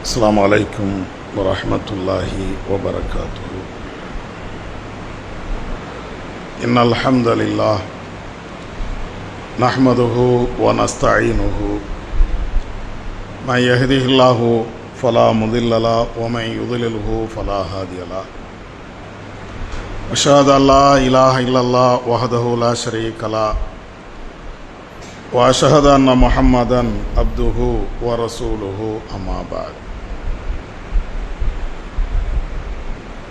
السلام عليكم ورحمة الله وبركاته. إن الحمد لله نحمده ونستعينه. من يهده الله فلا مضل له ومن يضلله فلا هادي له. أشهد أن لا إله إلا الله وحده لا شريك له. وأشهد أن محمدا عبده ورسوله أما بعد.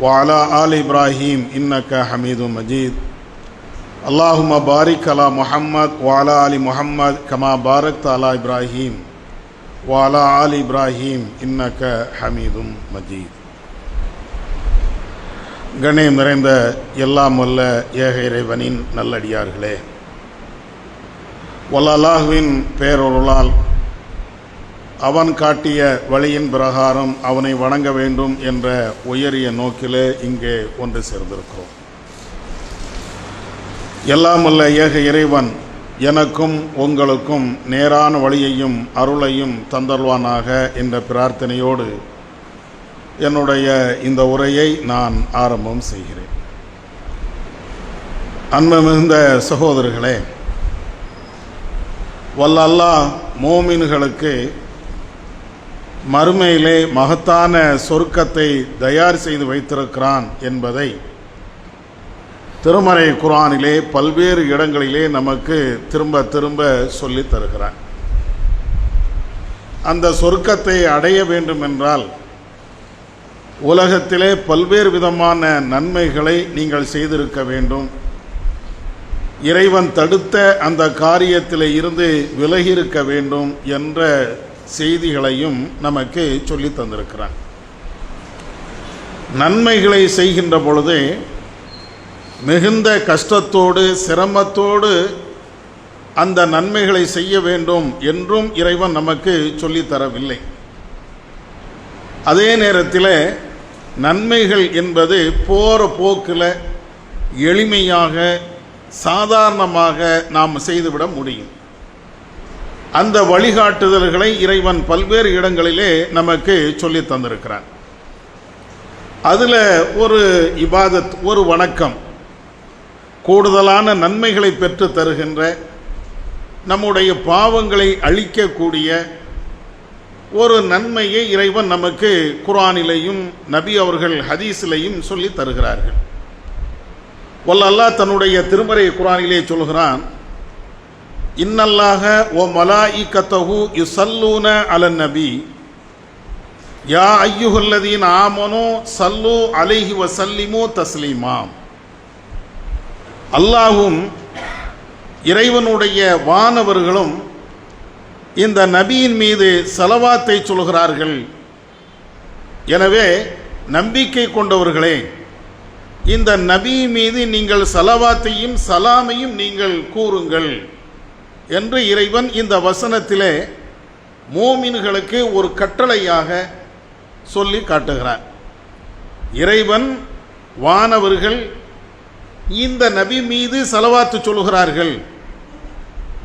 وعلى ال ابراهيم انك حميد مجيد اللهم بارك على محمد وعلى ال محمد كما باركت على ابراهيم وعلى ال ابراهيم انك حميد مجيد கணேம் நிறைந்த எல்லாம் வல்ல ஏக இறைவனின் நல்லடியார்களே வல்லாஹுவின் பேரொருளால் அவன் காட்டிய வழியின் பிரகாரம் அவனை வணங்க வேண்டும் என்ற உயரிய நோக்கிலே இங்கே ஒன்று சேர்ந்திருக்கிறோம். எல்லாமல்ல ஏக இறைவன் எனக்கும் உங்களுக்கும் நேரான வழியையும் அருளையும் தந்தல்வானாக என்ற பிரார்த்தனையோடு என்னுடைய இந்த உரையை நான் ஆரம்பம் செய்கிறேன். அன்பு மிகுந்த சகோதரர்களே வல்லல்லா மோமின்களுக்கு மறுமையிலே மகத்தான சொர்க்கத்தை தயார் செய்து வைத்திருக்கிறான் என்பதை திருமறை குரானிலே பல்வேறு இடங்களிலே நமக்கு திரும்ப திரும்ப சொல்லி தருகிறான். அந்த சொர்க்கத்தை அடைய வேண்டும் என்றால் உலகத்திலே பல்வேறு விதமான நன்மைகளை நீங்கள் செய்திருக்க வேண்டும். இறைவன் தடுத்த அந்த காரியத்தில் இருந்து விலகியிருக்க வேண்டும் என்ற செய்திகளையும் நமக்கு சொல்லி தந்திருக்கிறான். நன்மைகளை செய்கின்ற பொழுது மிகுந்த கஷ்டத்தோடு சிரமத்தோடு அந்த நன்மைகளை செய்ய வேண்டும் என்றும் இறைவன் நமக்கு சொல்லித்தரவில்லை அதே நேரத்தில் நன்மைகள் என்பது போகிற போக்கில் எளிமையாக சாதாரணமாக நாம் செய்துவிட முடியும். அந்த வழிகாட்டுதல்களை இறைவன் பல்வேறு இடங்களிலே நமக்கு சொல்லி தந்திருக்கிறான். அதில் ஒரு இபாதத் ஒரு வணக்கம். கூடுதலான நன்மைகளை பெற்று தருகின்ற நம்முடைய பாவங்களை அழிக்கக்கூடிய ஒரு நன்மையை இறைவன் நமக்கு குரானிலையும் நபி அவர்கள் ஹதீஸிலையும் சொல்லி தருகிறார்கள். வல்லல்லா தன்னுடைய திருமறை குரானிலே சொல்கிறான் இன்னல்லாக ஓ மலாஇ கத்தஹு யுசல்லூன அலன் நபி. யா ஐயுஹல்லதீன் ஆமனோ சல்லு அலைஹி வசல்லிமோ தஸ்லீமா. அல்லாஹும் இறைவனுடைய வானவர்களும் இந்த நபியின் மீது செலவாத்தை சொல்கிறார்கள். எனவே நம்பிக்கை கொண்டவர்களே இந்த நபி மீது நீங்கள் சலவாத்தையும் சலாமையும் நீங்கள் கூறுங்கள். என்று இறைவன் இந்த வசனத்திலே மோமின்களுக்கு ஒரு கட்டளையாக சொல்லி காட்டுகிறார். இறைவன் வானவர்கள் இந்த நபி மீது செலவாத்து சொல்கிறார்கள்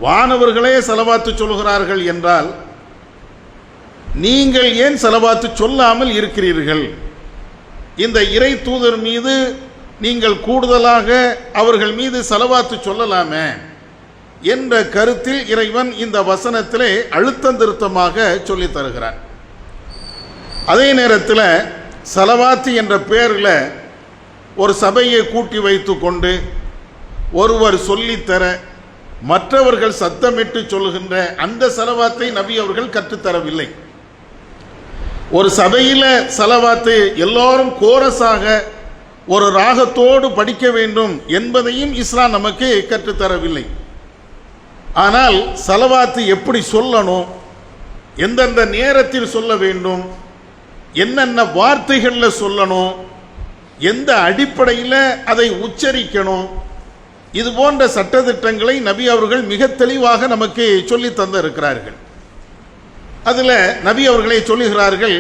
வானவர்களே செலவாத்து சொல்கிறார்கள் என்றால் நீங்கள் ஏன் செலவாத்து சொல்லாமல் இருக்கிறீர்கள்? இந்த இறை தூதர் மீது நீங்கள் கூடுதலாக அவர்கள் மீது செலவாத்து சொல்லலாமே? என்ற கருத்தில் இறைவன் இந்த வசனத்திலே அழுத்தம் திருத்தமாக சொல்லித் தருகிறார் அதே நேரத்தில் செலவாத்து என்ற பெயரில் ஒரு சபையை கூட்டி வைத்து கொண்டு ஒருவர் சொல்லித்தர மற்றவர்கள் சத்தமிட்டு சொல்லுகின்ற அந்த செலவாத்தை நபி அவர்கள் கற்றுத்தரவில்லை. ஒரு சபையில் செலவாத்து எல்லோரும் கோரஸாக ஒரு ராகத்தோடு படிக்க வேண்டும் என்பதையும் இஸ்லாம் நமக்கு கற்றுத்தரவில்லை. ஆனால் செலவாத்து எப்படி சொல்லணும் எந்தெந்த நேரத்தில் சொல்ல வேண்டும் என்னென்ன வார்த்தைகளில் சொல்லணும் எந்த அடிப்படையில் அதை உச்சரிக்கணும் இது போன்ற சட்டத்திட்டங்களை நபி அவர்கள் மிக தெளிவாக நமக்கு சொல்லி தந்து இருக்கிறார்கள் அதில் நபி அவர்களை சொல்லுகிறார்கள்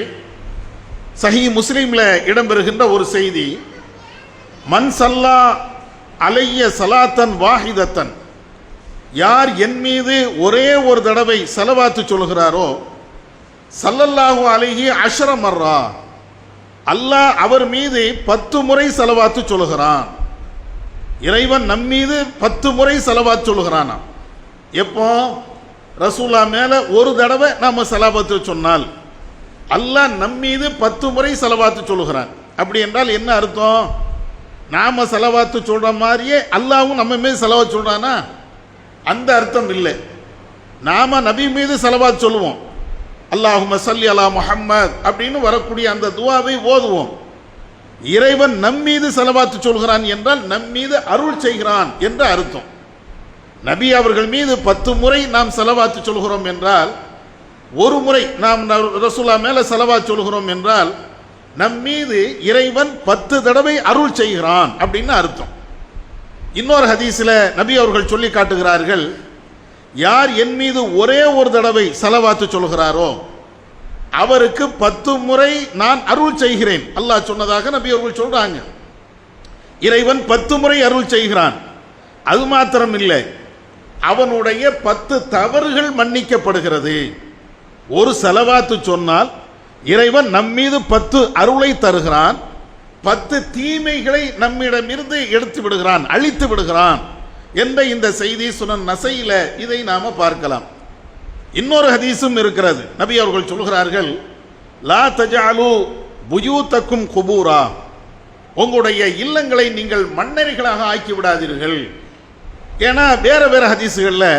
சஹி முஸ்லீமில் இடம்பெறுகின்ற ஒரு செய்தி மன் சல்லா அலைய சலாத்தன் வாஹிதத்தன். யார் என் மீது ஒரே ஒரு தடவை செலவாத்து சொல்கிறாரோ சல்லல்லாஹு அழகி அஷ்ரமர்ரா அல்லாஹ் அவர் மீது பத்து முறை செலவாத்து சொல்லுகிறான் இறைவன் நம் மீது பத்து முறை செலவாத்து சொல்லுகிறானா எப்போ? ரசூல்லா மேலே ஒரு தடவை நாம் செலவாத்து சொன்னால் அல்லாஹ் நம் மீது பத்து முறை செலவாத்து சொல்லுகிறான் அப்படி என்றால் என்ன அர்த்தம்? நாம் செலவாத்து சொல்கிற மாதிரியே அல்லாவும் நம்ம மீது செலவாத்து சொல்கிறானா அந்த அர்த்தம் இல்லை. நாம நபி மீது செலவாத்து சொல்லுவோம். அல்லாஹும சல்லி அலா முஹம்மத் அப்படின்னு வரக்கூடிய அந்த துவாவை ஓதுவோம். இறைவன் நம் மீது செலவாத்து சொல்கிறான் என்றால் நம் மீது அருள் செய்கிறான் என்று அர்த்தம். நபி அவர்கள் மீது பத்து முறை நாம் செலவாத்து சொல்கிறோம் என்றால் ஒரு முறை நாம் ரசூலா மேலே செலவாத்து சொல்கிறோம் என்றால் நம் மீது இறைவன் பத்து தடவை அருள் செய்கிறான் அப்படின்னு அர்த்தம். இன்னொரு ஹதீஸில் நபி அவர்கள் சொல்லி காட்டுகிறார்கள் யார் என் மீது ஒரே ஒரு தடவை செலவாத்து சொல்கிறாரோ அவருக்கு பத்து முறை நான் அருள் செய்கிறேன். அல்லாஹ் சொன்னதாக நபி அவர்கள் சொல்கிறாங்க இறைவன் பத்து முறை அருள் செய்கிறான். அது மாத்திரம் இல்லை அவனுடைய பத்து தவறுகள் மன்னிக்கப்படுகிறது. ஒரு செலவாத்து சொன்னால் இறைவன் நம்மீது பத்து அருளை தருகிறான் பத்து தீமைகளை நம்மிடமிருந்து எடுத்து விடுகிறான் அழித்து விடுகிறான் என்ற இந்த செய்தி சுனன் நசையில இதை நாம பார்க்கலாம். இன்னொரு ஹதீஸும் இருக்கிறது. நபி அவர்கள் சொல்கிறார்கள் லா தஜாலு புயூத்தக்கும் குபூரா. உங்களுடைய இல்லங்களை நீங்கள் மன்னர்களாக ஆக்கி விடாதீர்கள். ஏன்னா வேற வேற ஹதீஸுகளில்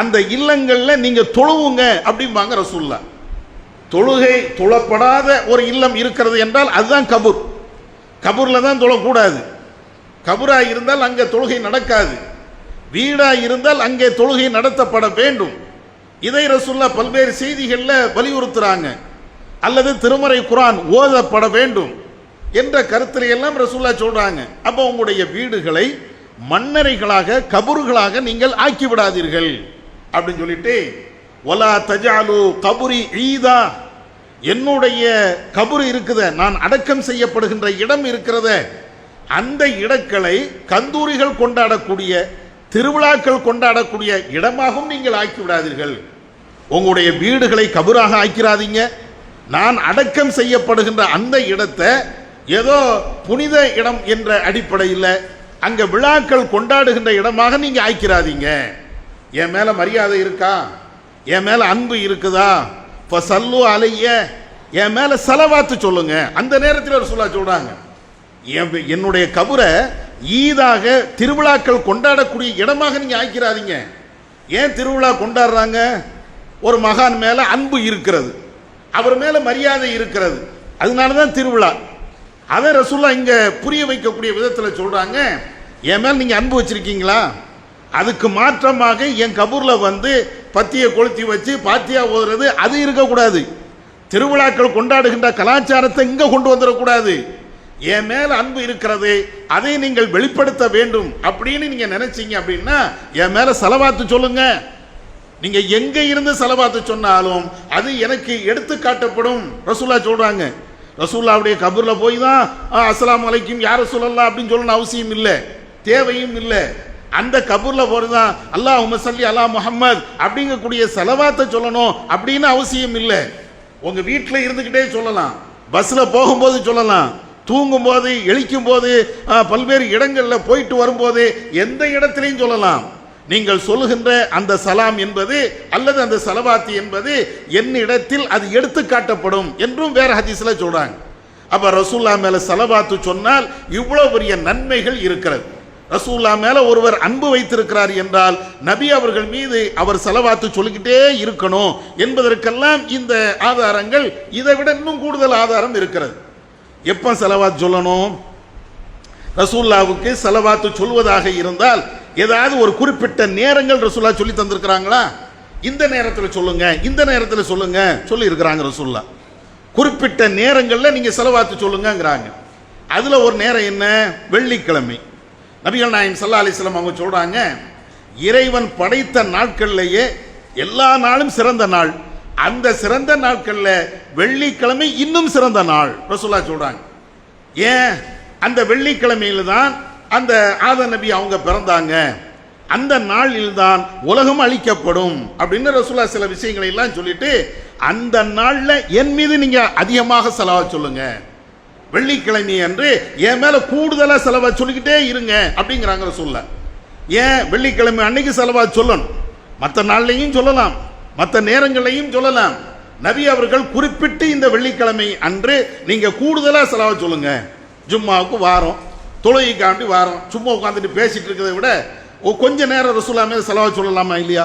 அந்த இல்லங்களில் நீங்கள் தொழுவுங்க அப்படிம்பாங்க ரசூல்லா தொழுகை தொழப்படாத ஒரு இல்லம் இருக்கிறது என்றால் அதுதான் கபூர். கபூரில் தான் தொழக்கூடாது கபூராக இருந்தால் அங்கே தொழுகை நடக்காது. வீடாக இருந்தால் அங்கே தொழுகை நடத்தப்பட வேண்டும். இதை ரசுல்லா பல்வேறு செய்திகளில் வலியுறுத்துகிறாங்க அல்லது திருமறை குரான் ஓதப்பட வேண்டும் என்ற கருத்தில் எல்லாம் ரசூல்லா சொல்கிறாங்க அப்போ உங்களுடைய வீடுகளை மண்ணறைகளாக கபூர்களாக நீங்கள் ஆக்கி விடாதீர்கள் அப்படின்னு சொல்லிட்டு ஒலா தஜாலு கபுரி ஈதா என்னுடைய கபுர் இருக்குத நான் அடக்கம் செய்யப்படுகின்ற இடம் இருக்கிறத அந்த இடங்களை கந்தூரிகள் கொண்டாடக்கூடிய திருவிழாக்கள் கொண்டாடக்கூடிய இடமாகவும் நீங்கள் ஆக்கி விடாதீர்கள் உங்களுடைய வீடுகளை கபுராக ஆக்கிறாதீங்க. நான் அடக்கம் செய்யப்படுகின்ற அந்த இடத்தை ஏதோ புனித இடம் என்ற அடிப்படையில் அங்க விழாக்கள் கொண்டாடுகின்ற இடமாக நீங்க ஆக்கிறாதீங்க. என் மேல மரியாதை இருக்கா? என் மேல அன்பு இருக்குதா? இப்போ சல்லு அலைய என் மேலே செலவாத்து சொல்லுங்க. அந்த நேரத்தில் ஒரு சொல்லா சொல்கிறாங்க என் என்னுடைய கபரை ஈதாக திருவிழாக்கள் கொண்டாடக்கூடிய இடமாக நீங்கள் ஆக்கிறாதீங்க ஏன் திருவிழா கொண்டாடுறாங்க? ஒரு மகான் மேலே அன்பு இருக்கிறது. அவர் மேலே மரியாதை இருக்கிறது. அதனால தான் திருவிழா. அதை ரசூல்லா இங்கே புரிய வைக்கக்கூடிய விதத்தில் சொல்கிறாங்க என் மேல் நீங்கள் அன்பு வச்சுருக்கீங்களா? அதுக்கு மாற்றமாக என் கபூரில் வந்து பத்தியை கொளுத்தி வச்சு பாத்தியா ஓதுறது அது இருக்கக்கூடாது. திருவிழாக்கள் கொண்டாடுகின்ற கலாச்சாரத்தை இங்கே கொண்டு வந்துடக்கூடாது. என் மேல அன்பு இருக்கிறது அதை நீங்கள் வெளிப்படுத்த வேண்டும் அப்படின்னு நீங்க நினைச்சீங்க அப்படின்னா என் மேல செலவாத்து சொல்லுங்க. நீங்க எங்க இருந்து செலவாத்து சொன்னாலும் அது எனக்கு எடுத்து காட்டப்படும். ரசூல்லா சொல்றாங்க. ரசூல்லாவுடைய கபூரில் போய் தான் அஸ்லாம் அலைக்கும் யார சொல்லலாம் அப்படின்னு சொல்லணும் அவசியம் இல்லை. தேவையும் இல்லை. அந்த கபூரில் போகிறது தான் அல்லாஹ் உமசல்லி அல்லா முகம்மது அப்படிங்கக்கூடிய செலவாத்தை சொல்லணும் அப்படின்னு அவசியம் இல்லை. உங்கள் வீட்டில் இருந்துக்கிட்டே சொல்லலாம். பஸ்ஸில் போகும்போது சொல்லலாம். தூங்கும் போது எழிக்கும் போது பல்வேறு இடங்களில் போயிட்டு வரும்போது எந்த இடத்துலையும் சொல்லலாம். நீங்கள் சொல்லுகின்ற அந்த சலாம் என்பது அல்லது அந்த சலவாத்தி என்பது என்னிடத்தில் அது எடுத்து காட்டப்படும் என்றும் வேற ஹதீஸில் சொல்கிறாங்க அப்போ ரசூல்லா மேலே செலவாத்து சொன்னால் இவ்வளோ பெரிய நன்மைகள் இருக்கிறது. ரசூல்லா மேல ஒருவர் அன்பு வைத்திருக்கிறார் என்றால் நபி அவர்கள் மீது அவர் செலவாத்து சொல்லிக்கிட்டே இருக்கணும் என்பதற்கெல்லாம் இந்த ஆதாரங்கள் இதை விட இன்னும் கூடுதல் ஆதாரம் இருக்கிறது. எப்போ செலவாத்து சொல்லணும்? ரசூல்லாவுக்கு செலவாத்து சொல்வதாக இருந்தால் ஏதாவது ஒரு குறிப்பிட்ட நேரங்கள் ரசூல்லா சொல்லி தந்திருக்கிறாங்களா? இந்த நேரத்தில் சொல்லுங்க இந்த நேரத்தில் சொல்லுங்க சொல்லி இருக்கிறாங்க ரசூல்லா குறிப்பிட்ட நேரங்களில் நீங்கள் செலவாத்து சொல்லுங்கங்கிறாங்க. அதில் ஒரு நேரம் என்ன? வெள்ளிக்கிழமை. நபிகள் நாயம் சல்லா அலிஸ்லாம் அவங்க சொல்கிறாங்க இறைவன் படைத்த நாட்கள்லேயே எல்லா நாளும் சிறந்த நாள். அந்த சிறந்த நாட்களில் வெள்ளிக்கிழமை இன்னும் சிறந்த நாள். ரசூல்லா சொல்கிறாங்க ஏன்? அந்த வெள்ளிக்கிழமையில் தான் அந்த ஆத நபி அவங்க பிறந்தாங்க. அந்த நாளில் தான் உலகம் அழிக்கப்படும் அப்படின்னு ரசூலா சில விஷயங்களை எல்லாம் சொல்லிட்டு அந்த நாளில் என் மீது நீங்கள் அதிகமாக செலவா சொல்லுங்கள் வெள்ளிக்கிழமை அன்று என் மேலே கூடுதலாக செலவாக சொல்லிக்கிட்டே இருங்க அப்படிங்கிறாங்க சொல்ல. ஏன் வெள்ளிக்கிழமை அன்னைக்கு செலவாக சொல்லணும்? மற்ற நாள்லையும் சொல்லலாம் மற்ற நேரங்களையும் சொல்லலாம். நபி அவர்கள் குறிப்பிட்டு இந்த வெள்ளிக்கிழமை அன்று நீங்கள் கூடுதலாக செலவாக சொல்லுங்க. ஜும்மாவுக்கு வாரம் தொழுகைக்காண்டி வாரம் சும்மா உட்காந்துட்டு பேசிட்டு இருக்கிறத விட ஓ கொஞ்ச நேரம் ரசூலா செலவாக சொல்லலாமா இல்லையா?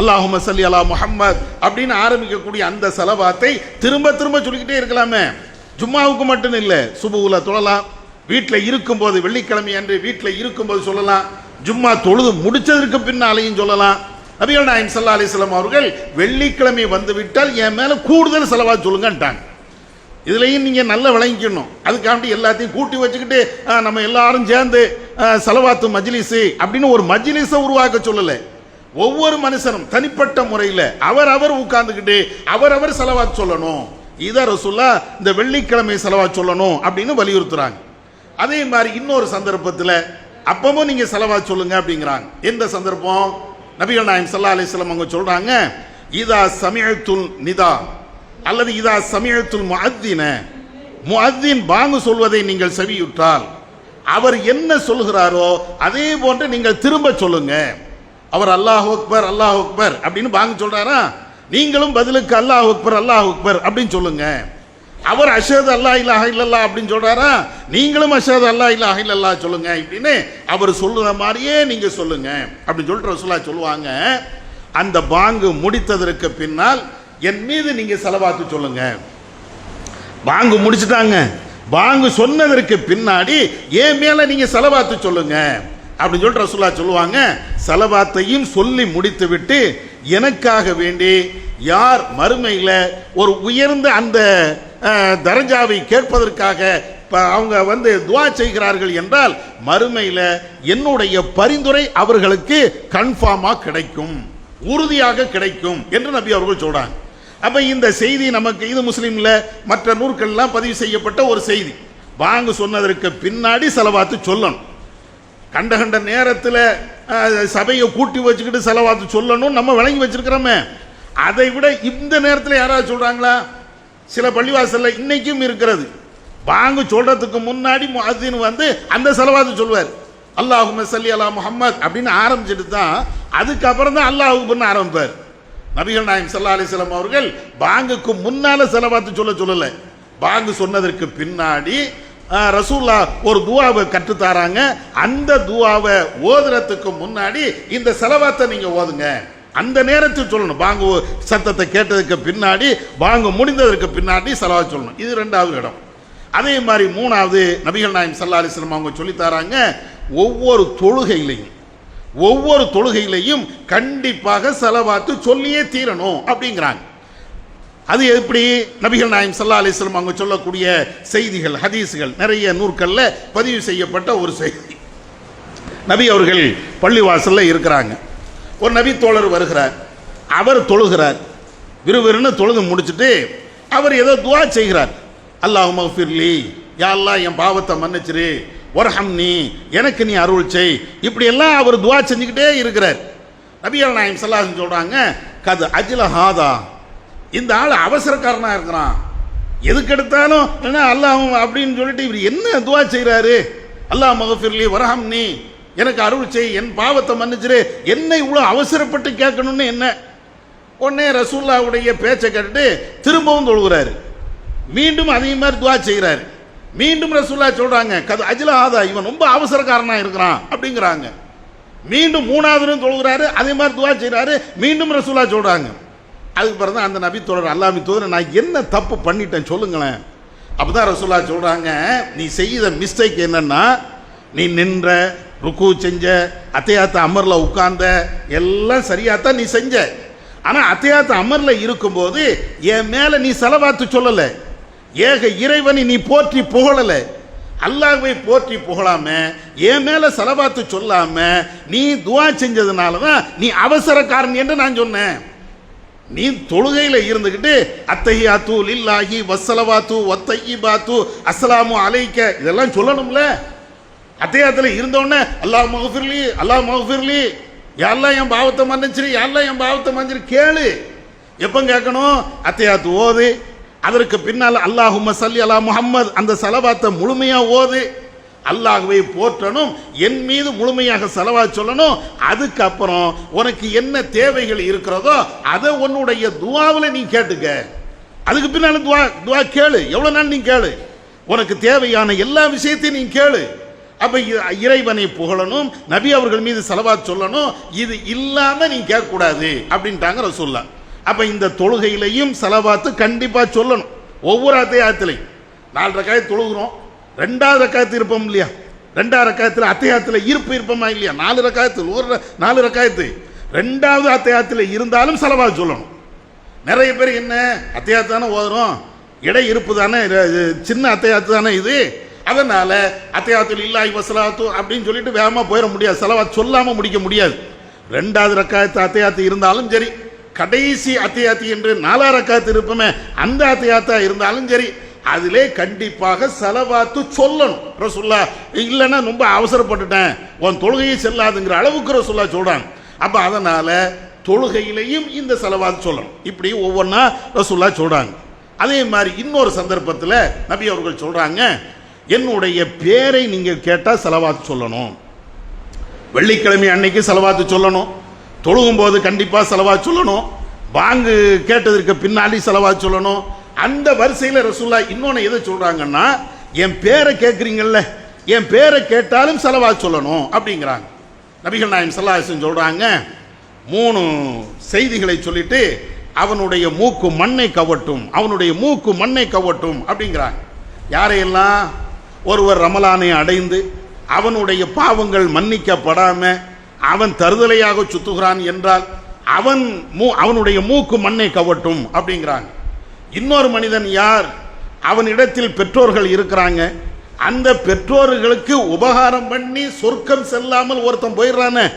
அல்லாஹும சல்லி அலா முஹம்மத் அப்படின்னு ஆரம்பிக்கக்கூடிய அந்த செலவாத்தை திரும்ப திரும்ப சொல்லிக்கிட்டே இருக்கலாமே. ஜும்மாவுக்கு மட்டும் இல்லை சுபுல தொழலாம் வீட்டில் இருக்கும்போது வெள்ளிக்கிழமை அன்று வீட்டில் இருக்கும்போது சொல்லலாம். ஜும்மா தொழுது முடிச்சதற்கு பின்னாலையும் சொல்லலாம். நபிகள் நாயம் சல்லா அலிஸ்லாம் அவர்கள் வெள்ளிக்கிழமை வந்து விட்டால் என் மேலே கூடுதல் செலவாக சொல்லுங்கன்ட்டாங்க. இதுலையும் நீங்கள் நல்லா விளங்கிக்கணும். அதுக்காண்டி எல்லாத்தையும் கூட்டி வச்சுக்கிட்டு நம்ம எல்லாரும் சேர்ந்து செலவாத்து மஜ்லிஸு அப்படின்னு ஒரு மஜ்லிஸை உருவாக்க சொல்லலை. ஒவ்வொரு மனுஷனும் தனிப்பட்ட முறையில் அவர் அவர் உட்கார்ந்துக்கிட்டு அவரவர் செலவாத்து சொல்லணும். இதான் ரசுல்லா இந்த வெள்ளிக்கிழமை செலவாக சொல்லணும் அப்படின்னு வலியுறுத்துறாங்க. அதே மாதிரி இன்னொரு சந்தர்ப்பத்தில் அப்பவும் நீங்கள் செலவா சொல்லுங்க அப்படிங்கிறாங்க. எந்த சந்தர்ப்பம்? நபிகள் நாயம் சல்லா அலிஸ்லாம் அவங்க சொல்கிறாங்க இதா சமயத்துல் நிதா அல்லது இதா சமயத்துல் முஅத்தின முஅத்தின் பாங்கு சொல்வதை நீங்கள் செவியுற்றால் அவர் என்ன சொல்கிறாரோ அதே போன்று நீங்கள் திரும்ப சொல்லுங்க. அவர் அல்லாஹ் அக்பர் அல்லாஹ் அக்பர் அப்படின்னு பாங்கு சொல்கிறாரா நீங்களும் பதிலுக்கு அல்லாஹ் அக்பர் அல்லாஹ் அக்பர் அப்படின்னு சொல்லுங்க. அவர் அஷத் அல்லா இல்லாஹ இல்லல்லா அப்படின்னு சொல்றாரா? நீங்களும் அஷத் அல்லா இல்லாஹ இல்லல்லா சொல்லுங்க. இப்படின்னு அவர் சொல்லுற மாதிரியே நீங்க சொல்லுங்க. அப்படின்னு சொல்லிட்டு ரசூலா சொல்லுவாங்க. அந்த பாங்கு முடித்ததற்கு பின்னால் என் மீது நீங்க செலவாத்து சொல்லுங்க. பாங்கு முடிச்சுட்டாங்க. பாங்கு சொன்னதற்கு பின்னாடி என் மேல நீங்க செலவாத்து சொல்லுங்க. அப்படின்னு சொல்லிட்டு ரசூலா சொல்லுவாங்க. செலவாத்தையும் சொல்லி முடித்து விட்டு எனக்காக வேண்டி யார் மறுமையில் ஒரு உயர்ந்த அந்த அஹ், தரஜாவை கேட்பதற்காக இப்போ அவங்க வந்து துவா செய்கிறார்கள் என்றால் மறுமையில் என்னுடைய பரிந்துரை அவர்களுக்கு கன்ஃபார்மாக கிடைக்கும் உறுதியாக கிடைக்கும் என்று நபி அவர்கள் சொல்கிறாங்க அப்போ இந்த செய்தி நமக்கு இது முஸ்லீமில் மற்ற நூற்கள்லாம் பதிவு செய்யப்பட்ட ஒரு செய்தி. வாங்க சொன்னதற்கு பின்னாடி செலவாத்து சொல்லணும். கண்ட கண்ட நேரத்தில் சபையை கூட்டி வச்சுக்கிட்டு செலவாத்து சொல்லணும் நம்ம விளங்கி வச்சிருக்கிறோமே. அதை விட இந்த நேரத்தில் யாராவது சொல்கிறாங்களா சில பள்ளிவாசலில் இன்னைக்கும் இருக்கிறது. பாங்கு சொல்கிறதுக்கு முன்னாடி முஅத்தின் வந்து அந்த செலவாத்து சொல்வார். அல்லாஹும்ம சல்லி அலா முஹம்மத் அப்படின்னு ஆரம்பிச்சுட்டு தான் அதுக்கப்புறம் தான் அல்லாஹுக்குன்னு ஆரம்பிப்பார். நபிகள் நாயம் சல்லா அலிஸ்லாம் அவர்கள் பாங்குக்கு முன்னால செலவாத்து சொல்ல சொல்லலை. பாங்கு சொன்னதற்கு பின்னாடி ரசூல்லா ஒரு துவாவை கற்றுத்தாராங்க. அந்த துவாவை ஓதுறதுக்கு முன்னாடி இந்த செலவாத்தை நீங்கள் ஓதுங்க. அந்த நேரத்தில் சொல்லணும். பாங்கு சத்தத்தை கேட்டதுக்கு பின்னாடி பாங்கு முடிந்ததற்கு பின்னாடி செலவா சொல்லணும். இது ரெண்டாவது இடம். அதே மாதிரி மூணாவது நபிகள் நாயம் சல்லா அலிஸ்லம் அவங்க சொல்லித் தராங்க ஒவ்வொரு தொழுகையிலையும் ஒவ்வொரு தொழுகையிலையும் கண்டிப்பாக செலவாத்து சொல்லியே தீரணும் அப்படிங்கிறாங்க. அது எப்படி? நபிகள் நாயம் சல்லா அலிஸ்லம் அவங்க சொல்லக்கூடிய செய்திகள் ஹதீஸ்கள் நிறைய நூற்களில் பதிவு செய்யப்பட்ட ஒரு செய்தி. நபி அவர்கள் பள்ளிவாசலில் இருக்கிறாங்க. ஒரு நபி தோழர் வருகிறார். அவர் தொழுகிறார். விறுவிறுன்னு தொழுது முடிச்சுட்டு அவர் ஏதோ துவா செய்கிறார். அல்லாஹ் மஃபிர்லி யாரெல்லாம் என் பாவத்தை மன்னிச்சிரு. ஒரஹம் நீ எனக்கு நீ அருள் செய். இப்படியெல்லாம் அவர் துவா செஞ்சுக்கிட்டே இருக்கிறார். நபிகள் நாயம் சல்லாஹ் சொல்கிறாங்க கது அஜில ஹாதா. இந்த ஆள் அவசரக்காரனாக இருக்கிறான். எதுக்கு எடுத்தாலும் என்ன அல்லாஹ் அப்படின்னு சொல்லிட்டு இவர் என்ன துவா செய்கிறாரு அல்லாஹ் மகஃபிர்லி வரஹம் நீ எனக்கு அருள் செய் என் பாவத்தை மன்னிச்சிரு. என்னை இவ்வளோ அவசரப்பட்டு கேட்கணும்னு என்ன? உடனே ரசூல்லாவுடைய பேச்சை கேட்டுட்டு திரும்பவும் தொழுகிறாரு. மீண்டும் அதே மாதிரி துவா செய்கிறாரு மீண்டும் ரசூல்லா சொல்கிறாங்க கது அஜில ஆதா இவன் ரொம்ப அவசரக்காரனாக இருக்கிறான் அப்படிங்கிறாங்க. மீண்டும் மூணாவது தொழுகிறாரு அதே மாதிரி துவா செய்கிறாரு மீண்டும் ரசூல்லா சொல்கிறாங்க அதுக்கு பிறகு தான் அந்த நபி தொடர் அல்லாமி தூதர் நான் என்ன தப்பு பண்ணிட்டேன் சொல்லுங்களேன். அப்பதான் ரசூல்லா சொல்கிறாங்க நீ செய்த மிஸ்டேக் என்னன்னா நீ நின்ற ருக்கு செஞ்ச அத்தையாத்த அமரில் உட்கார்ந்த எல்லாம் சரியாத்தான் நீ செஞ்ச. ஆனால் அத்தையாத்த அமரில் இருக்கும்போது என் மேலே நீ செலவாத்து சொல்லலை. ஏக இறைவனை நீ போற்றி புகழலை. அல்லாஹ்வை போற்றி புகழாம என் மேலே செலவாத்து சொல்லாம நீ துவா செஞ்சதுனால தான் நீ அவசரக்காரன் என்று நான் சொன்னேன். நீ தொழுகையில இருந்துகிட்டு அத்தஹியாத்து லில்லாஹி வஸ்ஸலவாத்து வத்தையிபாத்து அஸ்ஸலாமு அலைக்க இதெல்லாம் சொல்லணும்ல. அத்தையாத்துல இருந்தோடனே அல்லாஹ் மகஃபிர்லி அல்லாஹ் மகஃபிர்லி யாரெல்லாம் என் பாவத்தை மன்னிச்சிரு யாரெல்லாம் என் பாவத்தை மன்னிச்சிரு கேளு. எப்போ கேட்கணும்? அத்தையாத்து ஓது. அதற்கு பின்னால் அல்லாஹும்ம சல்லி அலா முகம்மது அந்த செலவாத்தை முழுமையாக ஓது. அல்லாஹுவை போற்றணும் என் மீது முழுமையாக செலவா சொல்லணும். அதுக்கப்புறம் உனக்கு என்ன தேவைகள் இருக்கிறதோ அதை உன்னுடைய துவாவில் நீ கேட்டுக்க. அதுக்கு பின்னால துவா துவா கேளு. எவ்வளோ நாள் நீ கேளு. உனக்கு தேவையான எல்லா விஷயத்தையும் நீ கேளு. அப்போ இ- இறைவனை புகழணும் நபி அவர்கள் மீது செலவாக சொல்லணும். இது இல்லாமல் நீ கேட்கக்கூடாது அப்படின்ட்டாங்க ரசூல்லா. அப்போ இந்த தொழுகையிலையும் செலவாத்து கண்டிப்பாக சொல்லணும். ஒவ்வொரு அத்தியாயத்திலையும். நாலு காய் தொழுகிறோம். ரெண்டாவது ரக்காயத்து இருப்போம் இல்லையா? ரெண்டாவது ரக்காயத்தில் அத்தியாயத்தில் இருப்பு இருப்போமா இல்லையா? நாலு ரக்காயத்தில் ஒரு நாலு ரக்காயத்து. ரெண்டாவது அத்தியாயத்தில் இருந்தாலும் செலவாக சொல்லணும். நிறைய பேர் என்ன? அத்தையாத்து தானே ஓதுறோம். இடை இருப்பு தானே இது- இது சின்ன அத்தையாத்து தானே இது. அதனால் அத்தையாத்தில் இல்லாய் வசலாத்து அப்படின்னு சொல்லிட்டு வேகமாக போயிட முடியாது. செலவாக சொல்லாமல் முடிக்க முடியாது. ரெண்டாவது ரக்காயத்து அத்தையாத்து இருந்தாலும் சரி கடைசி அத்தையாத்து என்று நாலா ரக்காயத்து இருப்போமே அந்த அத்தையாத்தா இருந்தாலும் சரி அதிலே கண்டிப்பாக செலவாத்து சொல்லணும். ரசுல்லா இல்லைன்னா ரொம்ப அவசரப்பட்டுட்டேன். உன் தொழுகையே செல்லாதுங்கிற அளவுக்கு ரசுல்லா சொல்கிறாங்க அப்போ அதனால் தொழுகையிலையும் இந்த செலவாத்து சொல்லணும். இப்படி ஒவ்வொன்றா ரசுல்லா சொல்கிறாங்க அதே மாதிரி இன்னொரு சந்தர்ப்பத்தில் நபி அவர்கள் சொல்கிறாங்க என்னுடைய பேரை நீங்கள் கேட்டால் செலவாத்து சொல்லணும். வெள்ளிக்கிழமை அன்னைக்கு செலவாத்து சொல்லணும். தொழுகும் போது செலவாக சொல்லணும். வாங்கு கேட்டதற்கு பின்னாடி செலவாக சொல்லணும். அந்த வரிசையில் ரசூல்லா இன்னொன்று எதை சொல்கிறாங்கன்னா என் பேரை கேட்குறீங்கல்ல என் பேரை கேட்டாலும் செலவா சொல்லணும் அப்படிங்கிறாங்க. நபிகள் நாயம் சல்லாஹன் சொல்கிறாங்க மூணு செய்திகளை சொல்லிட்டு அவனுடைய மூக்கு மண்ணை கவட்டும் அவனுடைய மூக்கு மண்ணை கவட்டும் அப்படிங்கிறாங்க. யாரையெல்லாம்? ஒருவர் ரமலானை அடைந்து அவனுடைய பாவங்கள் மன்னிக்கப்படாமல் அவன் தருதலையாக சுத்துகிறான் என்றால் அவன் மூ அவனுடைய மூக்கு மண்ணை கவட்டும் அப்படிங்கிறாங்க. இன்னொரு மனிதன் யார்? அவனிடத்தில் பெற்றோர்கள் இருக்கிறாங்க. அந்த பெற்றோர்களுக்கு உபகாரம் பண்ணி சொர்க்கம் செல்லாமல் ஒருத்தன் போயிடுறானே.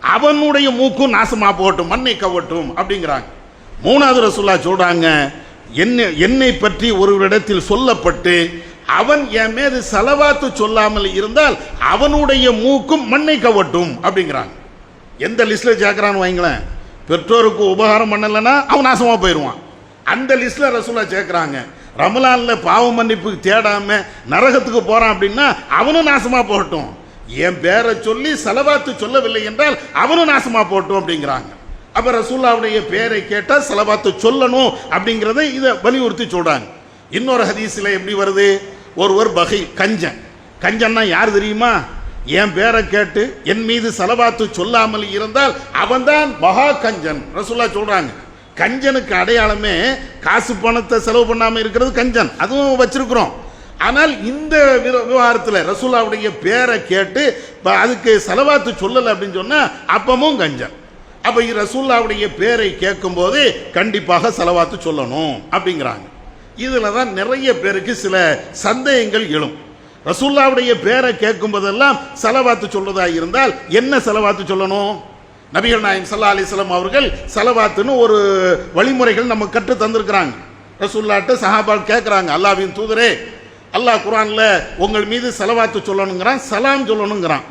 அவனுடைய மூக்கும் நாசமா போகட்டும் மண்ணை கவட்டும் அப்படிங்கிறாங்க. மூணாவது ரசூல்லா சொல்றாங்க என்னை என்னை பற்றி ஒருவரிடத்தில் சொல்லப்பட்டு அவன் என் மீது செலவாத்து சொல்லாமல் இருந்தால் அவனுடைய மூக்கும் மண்ணை கவட்டும் அப்படிங்கிறாங்க. எந்த லிஸ்ட்ல ஜாக்கிறான்னு வைங்களேன். பெற்றோருக்கு உபகாரம் பண்ணலைன்னா அவன் நாசமா போயிடுவான். அந்த லிஸ்ட்ல ரசூலா சேர்க்குறாங்க ரமலான்ல பாவ மன்னிப்பு தேடாம நரகத்துக்கு போறான் அப்படின்னா அவனும் நாசமா போகட்டும். என் பேரை சொல்லி செலவாத்து சொல்லவில்லை என்றால் அவனும் நாசமா போகட்டும் அப்படிங்கிறாங்க. அப்ப ரசூல்லாவுடைய பேரை கேட்டா செலவாத்து சொல்லணும் அப்படிங்கிறத இதை வலியுறுத்தி சொல்றாங்க. இன்னொரு ஹதீஸ்ல எப்படி வருது? ஒருவர் பகை கஞ்சன். கஞ்சன்னா யார் தெரியுமா? என் பேரை கேட்டு என் மீது செலவாத்து சொல்லாமல் இருந்தால் அவன்தான் மகா கஞ்சன். ரசூல்லா சொல்றாங்க. கஞ்சனுக்கு அடையாளமே காசு பணத்தை செலவு பண்ணாமல் இருக்கிறது கஞ்சன். அதுவும் வச்சிருக்கிறோம். ஆனால் இந்த விவகாரத்தில் ரசூல்லாவுடைய பேரை கேட்டு இப்போ அதுக்கு செலவாத்து சொல்லலை அப்படின்னு சொன்னால் அப்பமும் கஞ்சன். அப்போ ரசூல்லாவுடைய பேரை கேட்கும்போது கண்டிப்பாக செலவாத்து சொல்லணும் அப்படிங்கிறாங்க. இதில் தான் நிறைய பேருக்கு சில சந்தேகங்கள் எழும். ரசூல்லாவுடைய பேரை கேட்கும் போதெல்லாம் செலவாத்து சொல்றதா இருந்தால் என்ன செலவாத்து சொல்லணும்? நபிகள் நாயம் சல்லா அலிஸ்லாம் அவர்கள் செலவாத்துன்னு ஒரு வழிமுறைகள் நமக்கு கற்று தந்திருக்கிறாங்க. ரசூல்லாட்ட சஹாபால் கேட்குறாங்க அல்லாவின் தூதரே அல்லாஹ் குரான்ல உங்கள் மீது செலவாத்து சொல்லணுங்கிறான் சலாம் சொல்லணுங்கிறான்.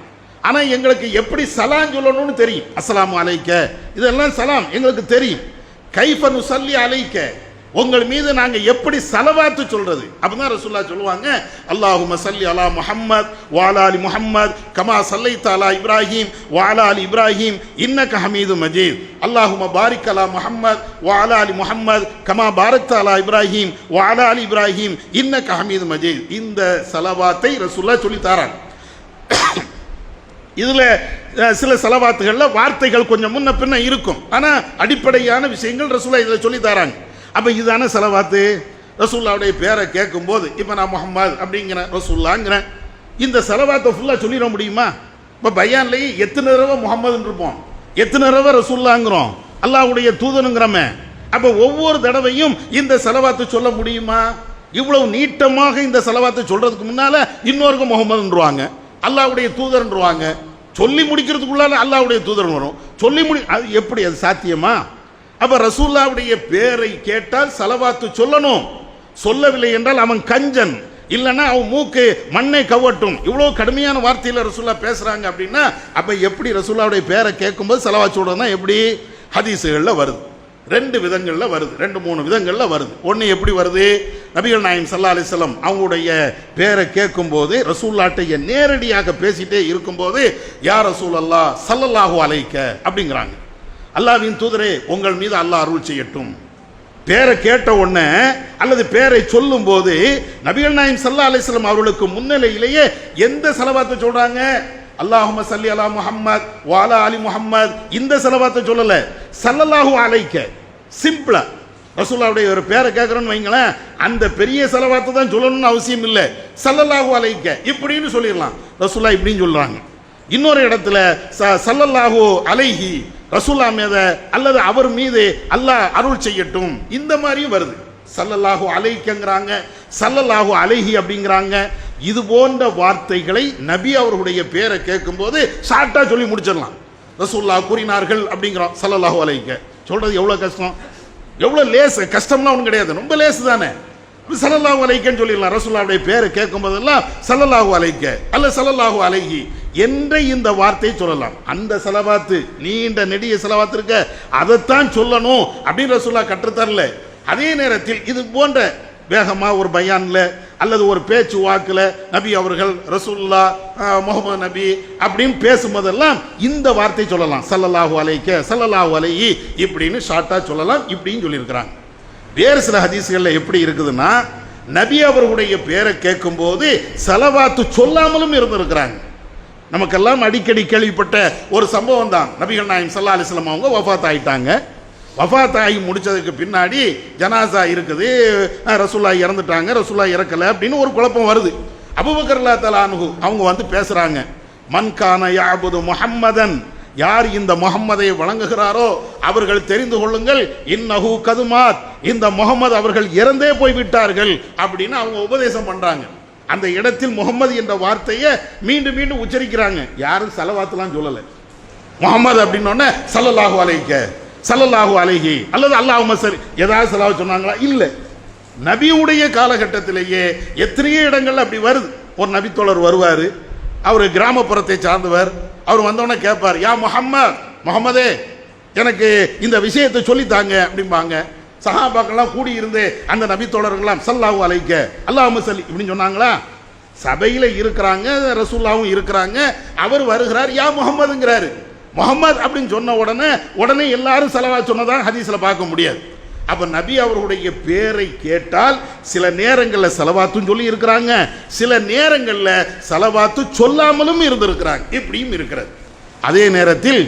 ஆனால் எங்களுக்கு எப்படி சலாம் சொல்லணும்னு தெரியும்? அஸ்லாம் அலைக்க. இதெல்லாம் சலாம் எங்களுக்கு தெரியும். கைஃபனு சல்லி அலைக்க. உங்கள் மீது நாங்கள் எப்படி செலவாத்து சொல்றது? அப்பதான் ரசூல்லா சொல்லுவாங்க அல்லாஹு மசல்லி அலா முஹம்மத் வாலாலி முஹம்மத் கமா சல்லை தாலா இப்ராஹிம் வாலாலி இப்ராஹிம் இன்னக ஹமீது மஜீத். அல்லாஹும பாரிக் அலா முஹம்மத் வாலாலி முஹம்மத் கமா பாரத் அலா இப்ராஹிம் வாலாலி இப்ராஹிம் இன்னக ஹமீது மஜீத். இந்த சலவாத்தை ரசூல்லா சொல்லி தாராங்க இதில் சில செலவாத்துகளில் வார்த்தைகள் கொஞ்சம் முன்ன பின்ன இருக்கும். ஆனால் அடிப்படையான விஷயங்கள் ரசூலா இதில் சொல்லி தராங்க அப்போ இதுதானே செலவாத்து? ரசூல்லாவுடைய பேரை கேட்கும்போது இப்போ நான் முகமது அப்படிங்கிறேன் ரசூல்லாங்கிறேன் இந்த செலவாத்தை ஃபுல்லாக சொல்லிட முடியுமா? இப்போ பயான்லேயே எத்தனை தடவை முகமதுன்னு இருப்போம்? எத்தனை தடவை ரசூல்லாங்கிறோம் அல்லாவுடைய தூதனுங்கிறமே. அப்போ ஒவ்வொரு தடவையும் இந்த செலவாத்தை சொல்ல முடியுமா? இவ்வளவு நீட்டமாக இந்த செலவாத்தை சொல்றதுக்கு முன்னால இன்னொருக்கு முகமதுன்றுவாங்க அல்லாவுடைய தூதர்ன்றுவாங்க. சொல்லி முடிக்கிறதுக்குள்ளால அல்லாவுடைய தூதர் வரும். சொல்லி முடி அது எப்படி? அது சாத்தியமா? அப்ப ரசூல்லாவுடைய பேரை கேட்டால் செலவாத்து சொல்லணும். சொல்லவில்லை என்றால் அவன் கஞ்சன். இல்லைன்னா அவன் மூக்கு மண்ணை கவ்வட்டும் இவ்வளோ கடுமையான வார்த்தையில் ரசூல்லா பேசுறாங்க அப்படின்னா அப்ப எப்படி ரசூல்லாவுடைய பேரை கேட்கும்போது செலவா விடுறதுனா எப்படி? ஹதீஸுகளில் வருது. ரெண்டு விதங்களில் வருது. ரெண்டு மூணு விதங்களில் வருது. ஒன்று எப்படி வருது? நபிகள் நாயம் சல்லா அலிஸ்லம் அவங்களுடைய பேரை கேட்கும்போது ரசூல்லாட்டைய நேரடியாக பேசிட்டே இருக்கும்போது யார் ரசூல் அல்லா சல்லல்லாஹு அலைக்க அப்படிங்கிறாங்க. அல்லாவின் தூதரே உங்கள் மீது அல்லாஹ் அருள் செய்யட்டும். பேரை கேட்ட உடனே அல்லது பேரை சொல்லும் போது நபிகள் நாயம் சல்லா அலிஸ்லாம் அவர்களுக்கு முன்னிலையிலேயே எந்த செலவாத்தை சொல்றாங்க? அல்லாஹும சல்லி அலா முஹம்மத் வாலா அலி முஹம்மத் இந்த செலவாத்தை சொல்லல. சல்லல்லாஹு அலைக்க சிம்பிளா. ரசூல்லாவுடைய ஒரு பேரை கேட்குறோன்னு வைங்களேன் அந்த பெரிய செலவாத்தை தான் சொல்லணும்னு அவசியம் இல்லை. சல்லல்லாஹு அலைக்க இப்படின்னு சொல்லிடலாம். ரசூல்லா இப்படின்னு சொல்கிறாங்க இன்னொரு இடத்துல ச சல்லல்லாஹு அலைஹி. ரசூல்லா மீத அல்லது அவர் மீது அல்லாஹ் அருள் செய்யட்டும். இந்த மாதிரியும் வருது. சல்லல்லாஹு அலைக்கங்கிறாங்க சல்லல்லாஹு அலைஹி அப்படிங்கிறாங்க. இது போன்ற வார்த்தைகளை நபி அவர்களுடைய பேரை கேட்கும்போது ஷார்ட்டாக சொல்லி முடிச்சிடலாம். ரசூல்லா கூறினார்கள் அப்படிங்கிறோம் சல்லல்லாஹு அலைக்க சொல்கிறது எவ்வளோ கஷ்டம்? எவ்வளோ லேசு? கஷ்டம்லாம் ஒன்றும் கிடையாது. ரொம்ப லேசு தானே சல்லல்லாஹு அலைக்கன்னு சொல்லிடலாம். ரசூல்லாவுடைய பேரை கேட்கும் போதெல்லாம் சல்லல்லாஹு அலைக்க அல்ல சல்லல்லாஹு அலைகி என்ற இந்த வார்த்தையை சொல்லலாம். அந்த செலவாத்து நீண்ட நெடிய செலவாத்து இருக்க அதைத்தான் சொல்லணும் அப்படின்னு ரசூல்லா கற்றுத்தரல. அதே நேரத்தில் இது போன்ற வேகமாக ஒரு பயானில் அல்லது ஒரு பேச்சு வாக்கில் நபி அவர்கள் ரசூல்லா முகமது நபி அப்படின்னு பேசும்போதெல்லாம் இந்த வார்த்தை சொல்லலாம். சல்லல்லாஹு அலைக்க சல்லல்லாஹு அலையி இப்படின்னு ஷார்ட்டாக சொல்லலாம் இப்படின்னு சொல்லியிருக்கிறாங்க. வேறு சில ஹதீஸ்களில் எப்படி இருக்குதுன்னா நபி அவர்களுடைய பேரை கேட்கும்போது செலவாத்து சொல்லாமலும் இருந்திருக்கிறாங்க. நமக்கெல்லாம் அடிக்கடி கேள்விப்பட்ட ஒரு சம்பவம் தான். நபிகள் நாயம் சல்லா அலிஸ்லாம் அவங்க வஃபாத் ஆகிட்டாங்க வஃபாத் ஆகி முடித்ததுக்கு பின்னாடி ஜனாசா இருக்குது. ரசுல்லா ரசூல்லா இறந்துட்டாங்க. ரசூல்லா இறக்கலை அப்படின்னு ஒரு குழப்பம் வருது. அபுபக்கர்லா தலானுகு அவங்க வந்து பேசுகிறாங்க மன்கான யாபுது முஹம்மதன் யார் இந்த முகம்மதை வழங்குகிறாரோ அவர்கள் தெரிந்து கொள்ளுங்கள். இன்னஹு கதுமாத். இந்த முகமது அவர்கள் இறந்தே போய் விட்டார்கள் அப்படின்னு அவங்க உபதேசம் பண்றாங்க. அந்த இடத்தில் முகமது என்ற வார்த்தையை மீண்டும் மீண்டும் உச்சரிக்கிறாங்க. யாரும் செலவாத்துலாம் சொல்லலை. முகமது அப்படின்னோடனே சல்லல்லாஹு அலைக்க சல்லல்லாஹு அலைஹி அல்லது அல்லாஹ் சரி ஏதாவது செலவு சொன்னாங்களா? இல்லை. நபியுடைய காலகட்டத்திலேயே எத்தனையோ இடங்கள்ல அப்படி வருது. ஒரு நபித்தோழர் வருவார். அவர் கிராமப்புறத்தை சார்ந்தவர். அவர் வந்தோடனே கேட்பார் யா முஹம்மத் முகமதே எனக்கு இந்த விஷயத்தை சொல்லித்தாங்க அப்படிம்பாங்க. சஹாபாக்கெல்லாம் கூடியிருந்து அந்த நபித்தோழர்கள்லாம் சல்லாஹு அலைக்க அல்லாஹ் சல்லி இப்படின்னு சொன்னாங்களா? சபையில் இருக்கிறாங்க ரசூல்லாவும் இருக்கிறாங்க அவர் வருகிறார் யா முகமதுங்கிறாரு முகமது அப்படின்னு சொன்ன உடனே உடனே எல்லாரும் செலவா சொன்னதான் ஹதீஸில் பார்க்க முடியாது. அப்போ நபி அவர்களுடைய பேரை கேட்டால் சில நேரங்களில் செலவாத்தும் சொல்லி இருக்கிறாங்க சில நேரங்களில் செலவாத்து சொல்லாமலும் இருந்திருக்கிறாங்க. இப்படியும் இருக்கிறது. அதே நேரத்தில்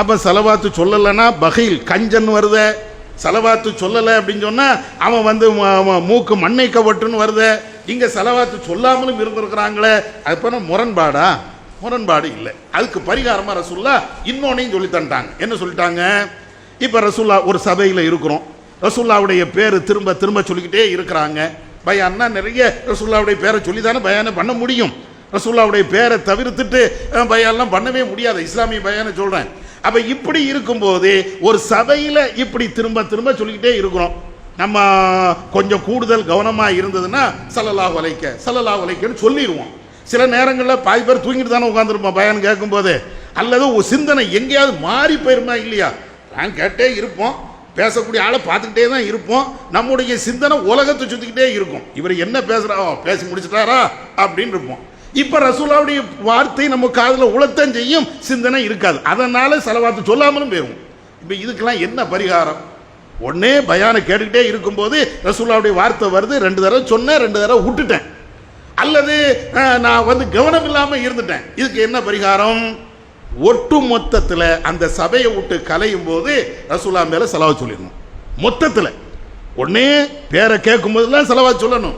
அப்போ செலவாத்து சொல்லலைன்னா பகைல் கஞ்சன் வருத. செலவாத்து சொல்லலை அப்படின்னு சொன்னால் அவன் வந்து மூக்கு மண்ணை கவட்டுன்னு வருத. இங்கே செலவாத்து சொல்லாமலும் இருந்திருக்கிறாங்களே. அது பண்ண முரண்பாடா? முரண்பாடு இல்லை. அதுக்கு பரிகாரமாக ரசூல்லா இன்னொன்னையும் சொல்லி தந்துட்டாங்க. என்ன சொல்லிட்டாங்க? இப்போ ரசூல்லா ஒரு சபையில் இருக்கிறோம். ரசூல்லாவுடைய பேர் திரும்ப திரும்ப சொல்லிக்கிட்டே இருக்கிறாங்க. பயான்னா நிறைய ரசூல்லாவுடைய பேரை சொல்லி தானே பயானை பண்ண முடியும். ரசூல்லாவுடைய பேரை தவிர்த்துட்டு அஹ், பயான்லாம் பண்ணவே முடியாது. இஸ்லாமிய பயானை சொல்கிறேன் அப்போ இப்படி இருக்கும்போது ஒரு சபையில் இப்படி திரும்ப திரும்ப சொல்லிக்கிட்டே இருக்கிறோம். நம்ம கொஞ்சம் கூடுதல் கவனமாக இருந்ததுன்னா சல்லல்லாஹு வலைக்க சல்லலா அலைக்கன்னு சொல்லிடுவோம். சில நேரங்களில் பாதி பேர் தூங்கிட்டு தானே உட்காந்துருப்போம் பயன் கேட்கும்போது. அல்லது ஒரு சிந்தனை எங்கேயாவது மாறி போயிருமா இல்லையா? நான் கேட்டே இருப்போம். பேசக்கூடிய ஆளை பார்த்துக்கிட்டே தான் இருப்போம். நம்முடைய சிந்தனை உலகத்தை சுற்றிக்கிட்டே இருக்கும். இவர் என்ன பேசுகிறா பேசி முடிச்சிட்டாரா அப்படின்னு இருப்போம். இப்போ ரசூலாவுடைய வார்த்தை நம்ம காதில் உளத்தம் செய்யும் சிந்தனை இருக்காது. அதனால் செலவாத்து சொல்லாமலும் போயிடும் இப்போ இதுக்கெல்லாம் என்ன பரிகாரம்? ஒன்றே பயானை கேட்டுக்கிட்டே இருக்கும்போது ரசூலாவுடைய வார்த்தை வருது. ரெண்டு தடவை சொன்னேன் ரெண்டு தடவை விட்டுட்டேன். அல்லது நான் வந்து கவனம் இல்லாமல் இருந்துட்டேன். இதுக்கு என்ன பரிகாரம்? ஒட்டு மொத்தத்தில் அந்த சபையை விட்டு கலையும் போது ரசூலா மேலே செலவு சொல்லிடணும். மொத்தத்தில். ஒன்னே பேரை கேட்கும்போதெல்லாம் செலவா சொல்லணும்.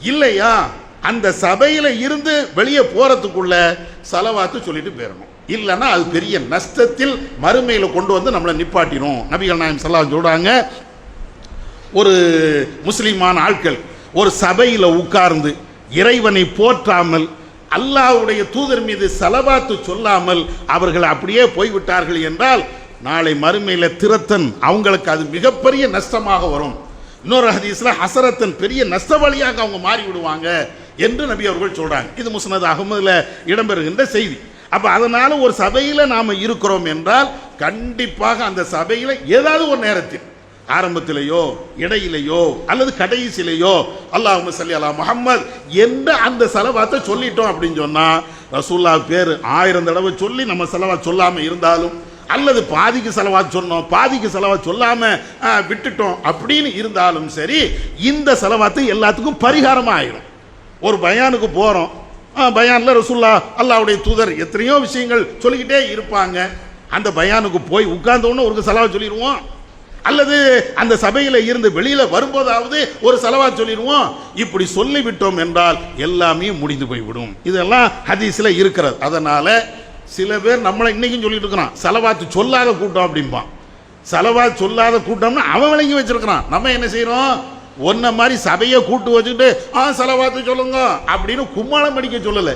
இல்லையா? அந்த சபையில் இருந்து வெளியே போகிறதுக்குள்ள செலவாத்து சொல்லிட்டு போயிடணும். இல்லைன்னா அது பெரிய நஷ்டத்தில் மறுமையில் கொண்டு வந்து நம்மளை நிப்பாட்டிடும். நபிகள் நாயம் செல்லா சொல்கிறாங்க ஒரு முஸ்லீமான ஆட்கள் ஒரு சபையில் உட்கார்ந்து இறைவனை போற்றாமல் அல்லாவுடைய தூதர் மீது செலவாத்து சொல்லாமல் அவர்கள் அப்படியே போய்விட்டார்கள் என்றால் நாளை மறுமையில் திரத்தன் அவங்களுக்கு அது மிகப்பெரிய நஷ்டமாக வரும். இன்னொரு ஹதீஸில் ஹசரத்தன் பெரிய நஷ்டவழியாக அவங்க மாறி விடுவாங்க என்று நபி அவர்கள் சொல்கிறாங்க இது முஸ்னது அகமதில் இடம்பெறுகின்ற செய்தி. அப்போ அதனால் ஒரு சபையில் நாம் இருக்கிறோம் என்றால் கண்டிப்பாக அந்த சபையில் ஏதாவது ஒரு நேரத்தில் ஆரம்பத்திலேயோ இடையிலேயோ அல்லது கடைசியிலேயோ அல்லாஹ் சல்லி அல்லா முகம்மது என்ற அந்த செலவாத்தை சொல்லிட்டோம் அப்படின்னு சொன்னால் ரசூல்லா பேர் ஆயிரம் தடவை சொல்லி நம்ம செலவா சொல்லாமல் இருந்தாலும் அல்லது பாதிக்கு செலவா சொன்னோம் பாதிக்கு செலவா சொல்லாம விட்டுட்டோம் அப்படின்னு இருந்தாலும் சரி இந்த செலவாத்து எல்லாத்துக்கும் பரிகாரமாக ஆயிடும் ஒரு பயானுக்கு போகிறோம் பயானில் பயான்ல ரசூல்லா தூதர் எத்தனையோ விஷயங்கள் சொல்லிக்கிட்டே இருப்பாங்க. அந்த பயானுக்கு போய் உட்கார்ந்த உடனே ஒரு செலவாக சொல்லிடுவோம் அல்லது அந்த சபையில் இருந்து வெளியில் வரும்போதாவது ஒரு செலவா சொல்லிடுவோம். இப்படி சொல்லிவிட்டோம் என்றால் எல்லாமே முடிந்து போய்விடும். இதெல்லாம் ஹதீஸில் இருக்கிறது. அதனால் சில பேர் நம்மளை இன்னைக்கும் சொல்லிட்டு இருக்கிறான். செலவாத்து சொல்லாத கூட்டம் அப்படிம்பான். செலவா சொல்லாத கூட்டம்னு அவன் விளங்கி வச்சிருக்கிறான். நம்ம என்ன செய்கிறோம் ஒன்ன மாதிரி சபையை கூட்டு வச்சுக்கிட்டு ஆ செலவாத்து சொல்லுங்க அப்படின்னு கும்மாளம் படிக்க சொல்லலை.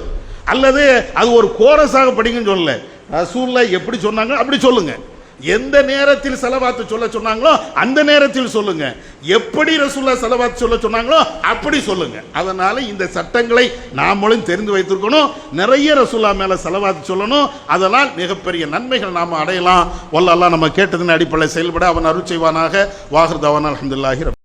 அல்லது அது ஒரு கோரஸாக படிங்கன்னு சொல்லலை. ரசூலில் எப்படி சொன்னாங்க அப்படி சொல்லுங்கள் எந்த நேரத்தில் செலவாத்து சொல்ல சொன்னாங்களோ அந்த நேரத்தில் சொல்லுங்க. எப்படி ரசூல்லா செலவாத்து சொல்ல சொன்னாங்களோ அப்படி சொல்லுங்க. அதனால இந்த சட்டங்களை நாமளும் தெரிந்து வைத்திருக்கணும். நிறைய ரசூல்லா மேல செலவாத்து சொல்லணும். அதனால் மிகப்பெரிய நன்மைகள் நாம் அடையலாம். வல்லல்லாம் நம்ம கேட்டதின் அடிப்படையில் செயல்பட அவன் அருள் செய்வானாக. வாகிருதவன் அலமதுல்லாஹி